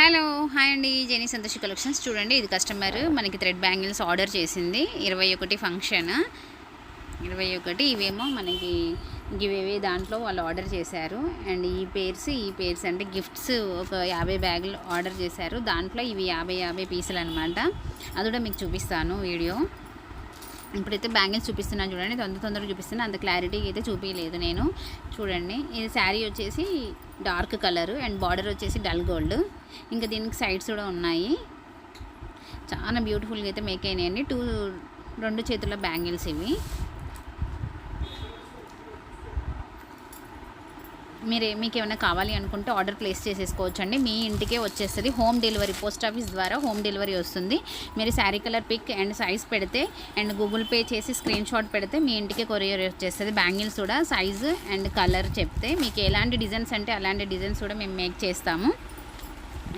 Hello hi అండి. Jeni Santoshi collections చూడండి ఇది కస్టమర్ మనకి థ్రెడ్ బ్యాంగిల్స్ ఆర్డర్ చేసింది. ఇరవై ఒకటి ఫంక్షన్ ఇరవై ఒకటి ఇవేమో మనకి ఇవేవి దాంట్లో వాళ్ళు ఆర్డర్ చేశారు. అండ్ ఈ పేర్స్ ఈ పేర్స్ అంటే గిఫ్ట్స్ ఒక యాభై బ్యాగులు ఆర్డర్ చేశారు. దాంట్లో ఇవి యాభై యాభై పీసులు అనమాట అది కూడా మీకు చూపిస్తాను వీడియో. ఇప్పుడైతే బ్యాంగిల్స్ చూపిస్తున్నాను చూడండి. తొందర తొందరగా చూపిస్తున్నా. అంత క్లారిటీ అయితే చూపించలేదు నేను. చూడండి. ఇది శారీ వచ్చేసి డార్క్ కలర్ అండ్ బార్డర్ వచ్చేసి డల్ గోల్డ్ ఇంకా దీనికి సైడ్స్ కూడా ఉన్నాయి. చాలా బ్యూటిఫుల్గా అయితే మేక్ అయినాయండి. టూ రెండు చేతుల బ్యాంగిల్స్ ఇవి. మీరు మీకు ఏమైనా కావాలి అనుకుంటే ఆర్డర్ ప్లేస్ చేసేసుకోవచ్చు అండి మీ ఇంటికే వచ్చేస్తుంది. హోమ్ డెలివరీ పోస్ట్ ఆఫీస్ ద్వారా హోమ్ డెలివరీ వస్తుంది. మీరు sari colour pick and size పెడితే అండ్ గూగుల్ పే చేసి స్క్రీన్ షాట్ పెడితే మీ ఇంటికే కొరియర్ వచ్చేస్తుంది. బ్యాంగిల్స్ కూడా సైజు అండ్ కలర్ చెప్తే మీకు ఎలాంటి డిజైన్స్ అంటే అలాంటి డిజైన్స్ కూడా మేము మేక్ చేస్తాము.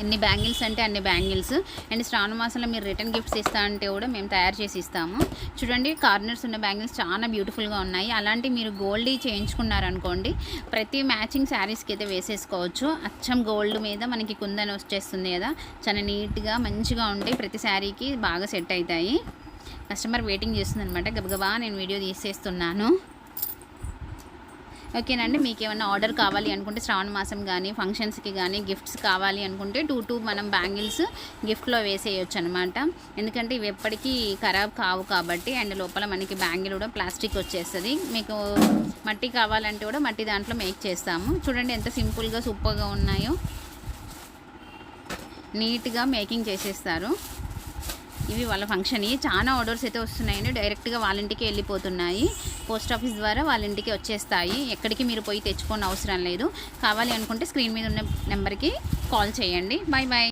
ఎన్ని బ్యాంగిల్స్ అంటే అన్ని బ్యాంగిల్స్. అండ్ శ్రావణ మాసంలో మీరు రిటర్న్ గిఫ్ట్స్ ఇస్తా అంటే కూడా మేము తయారు చేసి ఇస్తాము. చూడండి కార్నర్స్ ఉన్న బ్యాంగిల్స్ చాలా బ్యూటిఫుల్గా ఉన్నాయి. అలాంటి మీరు గోల్డ్ చేయించుకున్నారనుకోండి ప్రతి మ్యాచింగ్ శారీస్కి అయితే వేసేసుకోవచ్చు. అచ్చం గోల్డ్ మీద మనకి కుందని వచ్చేస్తుంది కదా చాలా నీట్గా మంచిగా ఉంటాయి. ప్రతి శారీకి బాగా సెట్ అవుతాయి. కస్టమర్ వెయిటింగ్ చేస్తుంది అనమాట గబగబా నేను వీడియో తీసేస్తున్నాను. ఓకేనండి మీకు ఏమైనా ఆర్డర్ కావాలి అనుకుంటే శ్రావణ మాసం కానీ ఫంక్షన్స్కి కానీ గిఫ్ట్స్ కావాలి అనుకుంటే టూ టూ మనం బ్యాంగిల్స్ గిఫ్ట్లో వేసేయచ్చు అనమాట ఎందుకంటే ఇవి ఎప్పటికీ ఖరాబ్ కావు కాబట్టి అండ్ లోపల మనకి బ్యాంగిల్ కూడా ప్లాస్టిక్ వచ్చేస్తుంది. మీకు మట్టి కావాలంటే కూడా మట్టి దాంట్లో మేక్ చేస్తాము. చూడండి ఎంత సింపుల్గా సూపర్గా ఉన్నాయో. నీట్గా మేకింగ్ చేసేస్తారు. ఇవి వాళ్ళ ఫంక్షన్. చాలా ఆర్డర్స్ అయితే వస్తున్నాయండి. డైరెక్ట్గా వాళ్ళ ఇంటికి వెళ్ళిపోతున్నాయి. పోస్ట్ ఆఫీస్ ద్వారా వాళ్ళ ఇంటికి వచ్చేస్తాయి. ఎక్కడికి మీరు పోయి తెచ్చుకోని అవసరం లేదు. కావాలి అనుకుంటే స్క్రీన్ మీద ఉన్న నెంబర్కి కాల్ చేయండి. Bye bye